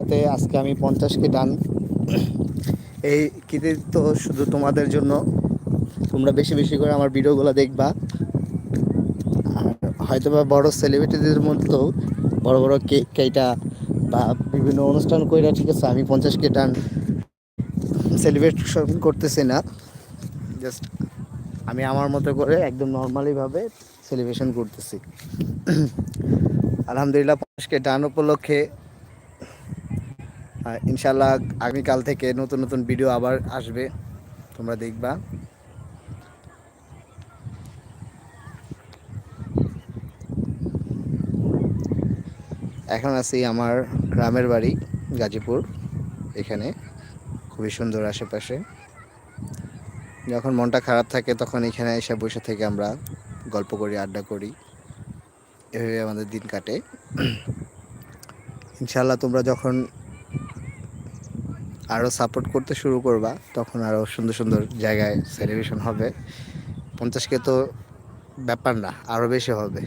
সাথে আজকে আমি পঞ্চাশকে ডান। এই কৃতিত্ব শুধু তোমাদের জন্য। তোমরা বেশি বেশি করে আমার ভিডিওগুলো দেখবা। আর হয়তো বা বড়ো সেলিব্রিটিদের মধ্যেও বড় বড় কেক কেইটা বা বিভিন্ন অনুষ্ঠান কইরা ঠিক আছে, আমি পঞ্চাশ কে ডান সেলিব্রেশন করতেছি না। জাস্ট আমি আমার মতো করে একদম নর্মালিভাবে সেলিব্রেশন করতেছি। আলহামদুলিল্লাহ, পঞ্চাশ কে ডান উপলক্ষে ইনশাল্লাহ আগামীকাল থেকে নতুন নতুন ভিডিও আবার আসবে। তোমরা দেখবা। এখন আছি আমার গ্রামের বাড়ি, গাজীপুর। এখানে খুবই সুন্দর আশেপাশে। যখন মনটা খারাপ থাকে, তখন এখানে এসে বসে থেকে আমরা গল্প করি, আড্ডা করি। এভাবে আমাদের দিন কাটে। ইনশাল্লাহ তোমরা যখন আরও সাপোর্ট করতে শুরু করবা, তখন আরও সুন্দর সুন্দর জায়গায় সেলিব্রেশন হবে। পঞ্চাশকে তো ব্যাপার না আরও বেশি হবে।